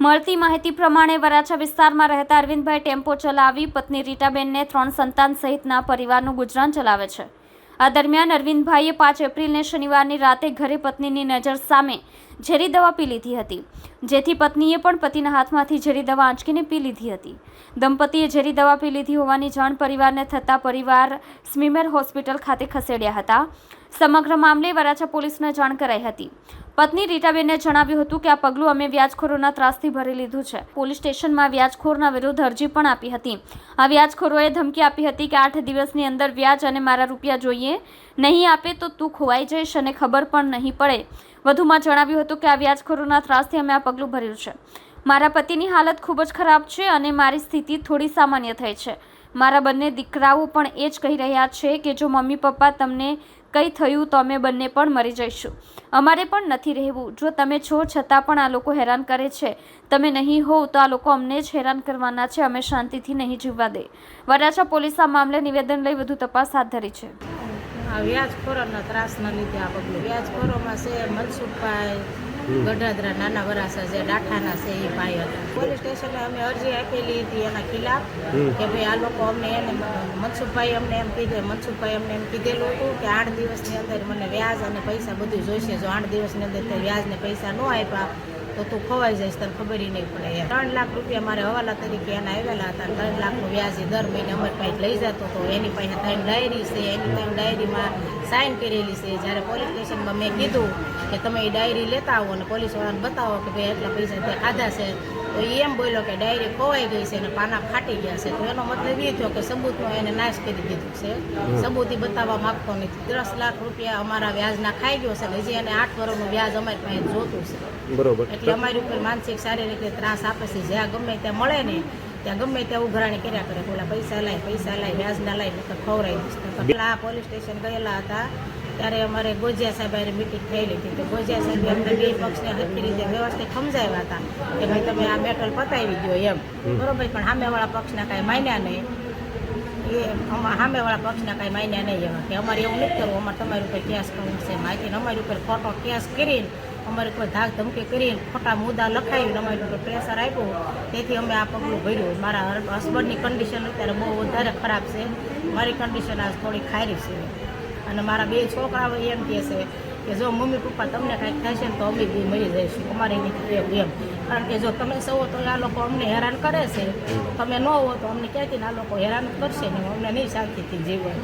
મળતી માહિતી પ્રમાણે વરાછા વિસ્તારમાં રહેતા અરવિંદભાઈ ટેમ્પો ચલાવી પત્ની રીટાબેનને ત્રણ સંતાન સહિતના પરિવારનું ગુજરાન ચલાવે છે. આ દરમિયાન અરવિંદભાઈએ પાંચ એપ્રિલને શનિવારની રાતે ઘરે પત્નીની નજર સામે ઝેરી દવા પી લીધી હતી. જેથી પત્નીએ પણ પતિના હાથમાંથી ઝેરી દવા આંચકીને પી લીધી હતી. દંપતીએ ઝેરી દવા પી લીધી હોવાની જાણ પરિવારને થતાં પરિવાર સ્મીમેર હોસ્પિટલ ખાતે ખસેડ્યા હતા. સમગ્ર મામલે વરાછા પોલીસને જાણ કરાઈ હતી. પત્ની રીટાબેને જણાવ્યું હતું કે આ પગલું અમે વ્યાજખોરોના ત્રાસથી ભરી લીધું છે. પોલીસ સ્ટેશનમાં વ્યાજખોરના વિરુદ્ધ અરજી પણ આપી હતી. આ વ્યાજખોરોએ ધમકી આપી હતી કે આઠ દિવસની અંદર વ્યાજ અને મારા રૂપિયા જોઈએ નહીં આપે તો તું ખોવાઈ જઈશ અને ખબર પણ નહીં પડે. વધુમાં જણાવ્યું હતું કે આ વ્યાજખોરોના ત્રાસથી અમે આ પગલું ભર્યું છે. મારા પતિની હાલત ખૂબ જ ખરાબ છે અને મારી સ્થિતિ થોડી સામાન્ય થઈ છે. મારા બંને દીકરાઓ પણ એ જ કહી રહ્યા છે કે જો મમ્મી પપ્પા તમને કંઈ થયું તો અમે બંને પણ મરી જઈશું. અમારે પણ નથી રહેવું. જો તમે છો, છતાં પણ આ લોકો હેરાન કરે છે. તમે નહીં હોવ તો આ લોકો અમને જ હેરાન કરવાના છે. અમે શાંતિથી નહીં જીવવા દે. વરાછા પોલીસ આ મામલે નિવેદન લઈ વધુ તપાસ હાથ ધરી છે. વ્યાજખોરોના ત્રાસના લીધે આ પગલું. વ્યાજખોરોમાં છે મનસુખભાઈ ગઢાદરા નાના વરાસા છે ડાઠાના છે એ ભાઈ હતા. પોલીસ સ્ટેશને અમે અરજી આપેલી હતી એના ખિલાફ કે ભાઈ આ લોકો અમને એને મનસુખભાઈ અમને એમ કીધે મનસુખભાઈ અમને એમ કીધેલું હતું કે આઠ દિવસની અંદર મને વ્યાજ અને પૈસા બધું જોઈશે. જો આઠ દિવસની અંદર તે વ્યાજ ને પૈસા ન આપ્યા તો તું ખવાઈ જઈશ તને ખબર નહીં પડે. ત્રણ લાખ રૂપિયા મારે હવાલા તરીકે એના આવેલા હતા. ત્રણ લાખનું વ્યાજ એ દર મહિને અમારી પાસે લઈ જતો હતો. એની પાસે ત્રણ ડાયરી છે. એની ત્રણ ડાયરીમાં સાઇન કરેલી છે. જ્યારે પોલીસ સ્ટેશનમાં મેં કીધું કે તમે એ ડાયરી લેતા આવો અને પોલીસવાળાને બતાવો કે ભાઈ એટલા પૈસા તે ખાધા છે. તો એ એમ બોલ્યો કે ડાયરી ખોવાઈ ગઈ છે અને પાના ફાટી ગયા છે. તો એનો મતલબ એ થયો કે સબૂતનો એને નાશ કરી દીધું છે. સબૂત એ બતાવવા માંગતો નથી. દસ લાખ રૂપિયા અમારા વ્યાજના ખાઈ ગયો છે હજી એને આઠ વર્ષનું વ્યાજ અમારી પાસે જોતું છે. બરોબર. એટલે અમારી ઉપર માનસિક શારીરિક ત્રાસ આપે છે. જ્યાં ગમે ત્યાં મળે ને ત્યાં ગમે ત્યાં ઉઘરાણી કર્યા કરે. પેલા પૈસા લાય પૈસા લાય વ્યાજના લાય નકર ખવડાવી દઈશ. પેલા પોલીસ સ્ટેશન ગયેલા હતા. ત્યારે અમારે ગોજિયા સાહેબ મિટિંગ થયેલી હતી. તો ગોજિયા સાહેબે અમને બે પક્ષને હરખી રીતે વ્યવસ્થિત સમજાવ્યા હતા કે ભાઈ તમે આ મેટલ પતાવી દો એમ. બરોબર પણ સામેવાળા પક્ષના કાંઈ માન્યા નહીં. એ સામેવાળા પક્ષના કાંઈ માન્યા નહીં એવા કે અમારે એવું નથી કરવું, અમારે તમારી ઉપર કેસ કરવું છે. માહિતી અમારી ઉપર ખોટો કેસ કરીને, અમારી કોઈ ધાક ધમકી કરીને, ખોટા મુદ્દા લખાવીને અમારી ઉપર પ્રેશર આપ્યું. તેથી અમે આ પગલું ભર્યું. મારા હસબન્ડની કન્ડિશન અત્યારે બહુ વધારે ખરાબ છે. મારી કન્ડિશન આજ થોડી ખારી છે. અને મારા બે છોકરાઓ એમ કહે છે કે જો મમ્મી પપ્પા તમને કાંઈક થશે ને તો અમે બી મરી જઈશું. અમારે નથી એમ. કારણ કે જો તમે સૌ તો આ લોકો અમને હેરાન કરે છે. તમે ન હો તો અમને ક્યાંથી આ લોકો હેરાન કરશે ને? અમને નહીં શાંતિથી જીવવા